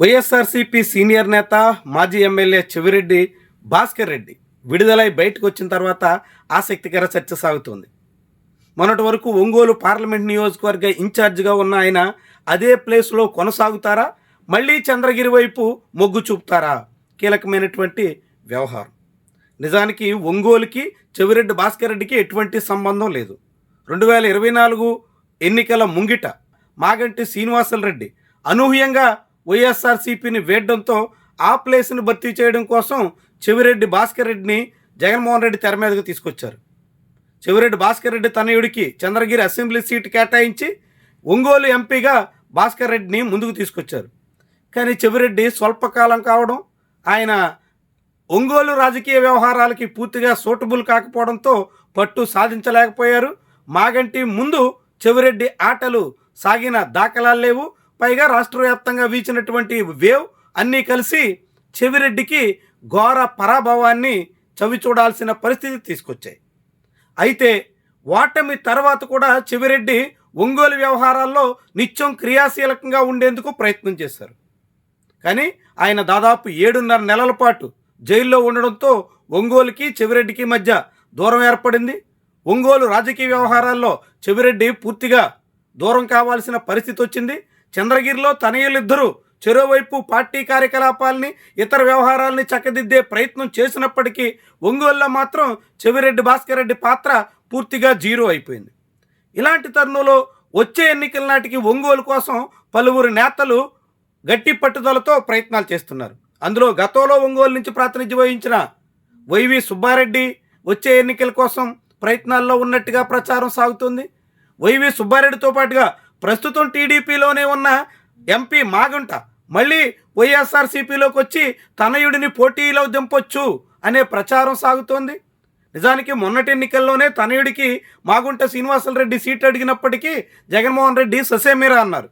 YSRCP senior నేత మాజీ MLA Chevireddy Bhaskar Reddy విడుదలై బయటకు వచ్చిన తర్వాత ఆసక్తికర చర్చ సాగుతోంది. మొన్నటి వరకు ఒంగోలు పార్లమెంట్ నియోజకవర్గ ఇన్ఛార్జిగా ఉన్న ఆయన అదే ప్లేస్లో కొనసాగుతారా? మళ్ళీ చంద్రగిరి వైపు మొగ్గు చూపుతారా? కీలకమైనటువంటి వ్యవహారం. నిజానికి ఒంగోలుకి చెవిరెడ్డి భాస్కర్ రెడ్డికి ఎటువంటి సంబంధం లేదు. రెండు వేల ఇరవై నాలుగు ఎన్నికల ముంగిట మాగంటి శ్రీనివాసులు రెడ్డి అనూహ్యంగా వైఎస్ఆర్సీపీని వేయడంతో ఆ ప్లేస్ని భర్తీ చేయడం కోసం చెవిరెడ్డి భాస్కర్ రెడ్డిని జగన్మోహన్ రెడ్డి తెర మీదకు తీసుకొచ్చారు. చెవిరెడ్డి భాస్కర్ రెడ్డి తనయుడికి చంద్రగిరి అసెంబ్లీ సీటు కేటాయించి ఒంగోలు ఎంపీగా భాస్కర్ రెడ్డిని ముందుకు తీసుకొచ్చారు. కానీ చెవిరెడ్డి స్వల్పకాలం కావడం ఆయన ఒంగోలు రాజకీయ వ్యవహారాలకి పూర్తిగా సూటబుల్ కాకపోవడంతో పట్టు సాధించలేకపోయారు. మాగంటి ముందు చెవిరెడ్డి ఆటలు సాగిన దాఖలాలు లేవు. పైగా రాష్ట్ర వ్యాప్తంగా వీచినటువంటి వేవ్ అన్నీ కలిసి చెవిరెడ్డికి ఘోర పరాభవాన్ని చవి చూడాల్సిన పరిస్థితి తీసుకొచ్చాయి. అయితే ఓటమి తర్వాత కూడా చెవిరెడ్డి ఒంగోలు వ్యవహారాల్లో నిత్యం క్రియాశీలకంగా ఉండేందుకు ప్రయత్నం చేశారు. కానీ ఆయన దాదాపు ఏడున్నర నెలల పాటు జైల్లో ఉండడంతో ఒంగోలుకి చెవిరెడ్డికి మధ్య దూరం ఏర్పడింది. ఒంగోలు రాజకీయ వ్యవహారాల్లో చెవిరెడ్డి పూర్తిగా దూరం కావాల్సిన పరిస్థితి వచ్చింది. చంద్రగిరిలో తనయులిద్దరూ చెరోవైపు పార్టీ కార్యకలాపాలని ఇతర వ్యవహారాలని చక్కదిద్దే ప్రయత్నం చేసినప్పటికీ ఒంగోలులో మాత్రం చెవిరెడ్డి భాస్కర్ రెడ్డి పాత్ర పూర్తిగా జీరో అయిపోయింది. ఇలాంటి తరుణంలో వచ్చే ఎన్నికల నాటికి ఒంగోలు కోసం పలువురు నేతలు గట్టి పట్టుదలతో ప్రయత్నాలు చేస్తున్నారు. అందులో గతంలో ఒంగోలు నుంచి ప్రాతినిధ్యం వహించిన వైవి సుబ్బారెడ్డి వచ్చే ఎన్నికల కోసం ప్రయత్నాల్లో ఉన్నట్టుగా ప్రచారం సాగుతుంది. వైవి సుబ్బారెడ్డితో పాటుగా ప్రస్తుతం టీడీపీలోనే ఉన్న ఎంపీ మాగుంట మళ్ళీ వైఎస్ఆర్సీపీలోకి వచ్చి తనయుడిని పోటీలో దింపొచ్చు అనే ప్రచారం సాగుతోంది. నిజానికి మొన్నటి ఎన్నికల్లోనే తనయుడికి మాగుంట శ్రీనివాసరెడ్డి సీట్ అడిగినప్పటికీ జగన్మోహన్ రెడ్డి ససేమిరా అన్నారు.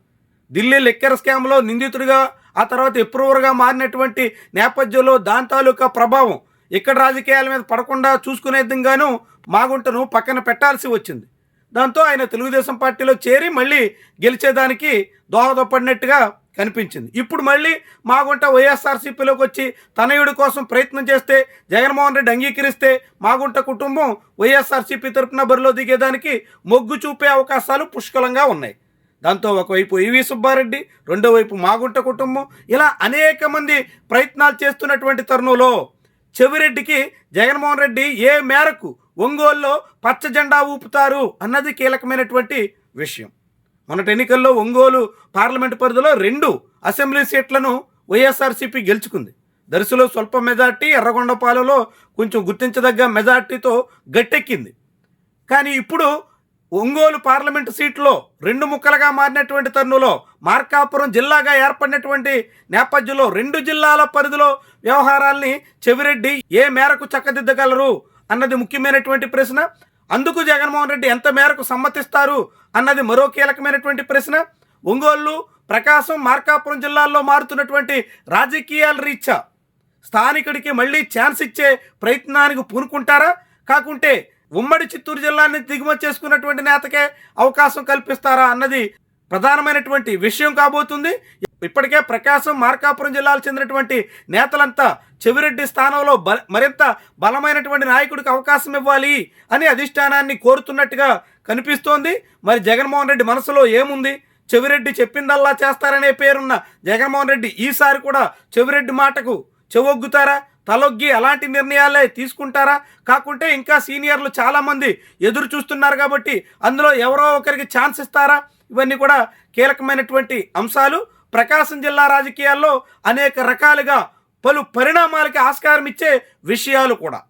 ఢిల్లీ లిక్కర్ స్కామ్లో నిందితుడిగా ఆ తర్వాత ఎప్రూవర్గా మారినటువంటి నేపథ్యంలో దాని తాలూకా ప్రభావం ఇక్కడ రాజకీయాల మీద పడకుండా చూసుకునే విధంగాను మాగుంటను పక్కన పెట్టాల్సి వచ్చింది. దాంతో ఆయన తెలుగుదేశం పార్టీలో చేరి మళ్ళీ గెలిచేదానికి దోహదపడినట్టుగా కనిపించింది. ఇప్పుడు మళ్ళీ మాగుంట వైఎస్ఆర్సీపీలోకి వచ్చి తనయుడి కోసం ప్రయత్నం చేస్తే జగన్మోహన్ రెడ్డి అంగీకరిస్తే మాగుంట కుటుంబం వైఎస్ఆర్సీపీ తరపున బరిలో దిగేదానికి మొగ్గు చూపే అవకాశాలు పుష్కలంగా ఉన్నాయి. దాంతో ఒకవైపు ఈవి సుబ్బారెడ్డి రెండో వైపు మాగుంట కుటుంబం ఇలా అనేక మంది ప్రయత్నాలు చేస్తున్నటువంటి తరుణంలో చెవిరెడ్డికి జగన్మోహన్ రెడ్డి ఏ మేరకు ఒంగోలులో పచ్చ జెండా ఊపుతారు అన్నది కీలకమైనటువంటి విషయం. మొన్నటి ఎన్నికల్లో ఒంగోలు పార్లమెంటు పరిధిలో రెండు అసెంబ్లీ సీట్లను వైఎస్ఆర్సీపీ గెలుచుకుంది. దర్శిలో స్వల్ప మెజార్టీ ఎర్రగొండపాలెంలో కొంచెం గుర్తించదగ్గ మెజార్టీతో గట్టెక్కింది. కానీ ఇప్పుడు ఒంగోలు పార్లమెంటు సీట్లో రెండు ముక్కలుగా మారినటువంటి తరుణంలో మార్కాపురం జిల్లాగా ఏర్పడినటువంటి నేపథ్యంలో రెండు జిల్లాల పరిధిలో వ్యవహారాల్ని చెవిరెడ్డి ఏ మేరకు చక్కదిద్దగలరు అన్నది ముఖ్యమైనటువంటి ప్రశ్న. అందుకు జగన్మోహన్ రెడ్డి ఎంత మేరకు సమ్మతిస్తారు అన్నది మరో కీలకమైనటువంటి ప్రశ్న. ఒంగోలు ప్రకాశం మార్కాపురం జిల్లాల్లో మారుతున్నటువంటి రాజకీయాల రీత్యా స్థానికుడికి మళ్ళీ ఛాన్స్ ఇచ్చే ప్రయత్నానికి పూనుకుంటారా? కాకుంటే ఉమ్మడి చిత్తూరు జిల్లాని దిగుమతి చేసుకున్నటువంటి నేతకే అవకాశం కల్పిస్తారా అన్నది ప్రధానమైనటువంటి విషయం కాబోతుంది. ఇప్పటికే ప్రకాశం మార్కాపురం జిల్లాకు చెందినటువంటి నేతలంతా చెవిరెడ్డి స్థానంలో బ మరింత బలమైనటువంటి నాయకుడికి అవకాశం ఇవ్వాలి అని అధిష్టానాన్ని కోరుతున్నట్టుగా కనిపిస్తోంది. మరి జగన్మోహన్ రెడ్డి మనసులో ఏముంది? చెవిరెడ్డి చెప్పిందల్లా చేస్తారనే పేరున్న జగన్మోహన్ రెడ్డి ఈసారి కూడా చెవిరెడ్డి మాటకు చెవొగ్గుతారా? తలొగ్గి అలాంటి నిర్ణయాలే తీసుకుంటారా? కాకుంటే ఇంకా సీనియర్లు చాలామంది ఎదురు చూస్తున్నారు కాబట్టి అందులో ఎవరో ఒకరికి ఛాన్స్ ఇస్తారా? ఇవన్నీ కూడా కీలకమైనటువంటి అంశాలు. ప్రకాశం జిల్లా రాజకీయాల్లో అనేక రకాలుగా పలు పరిణామాలకి ఆస్కారం ఇచ్చే విషయాలు కూడా.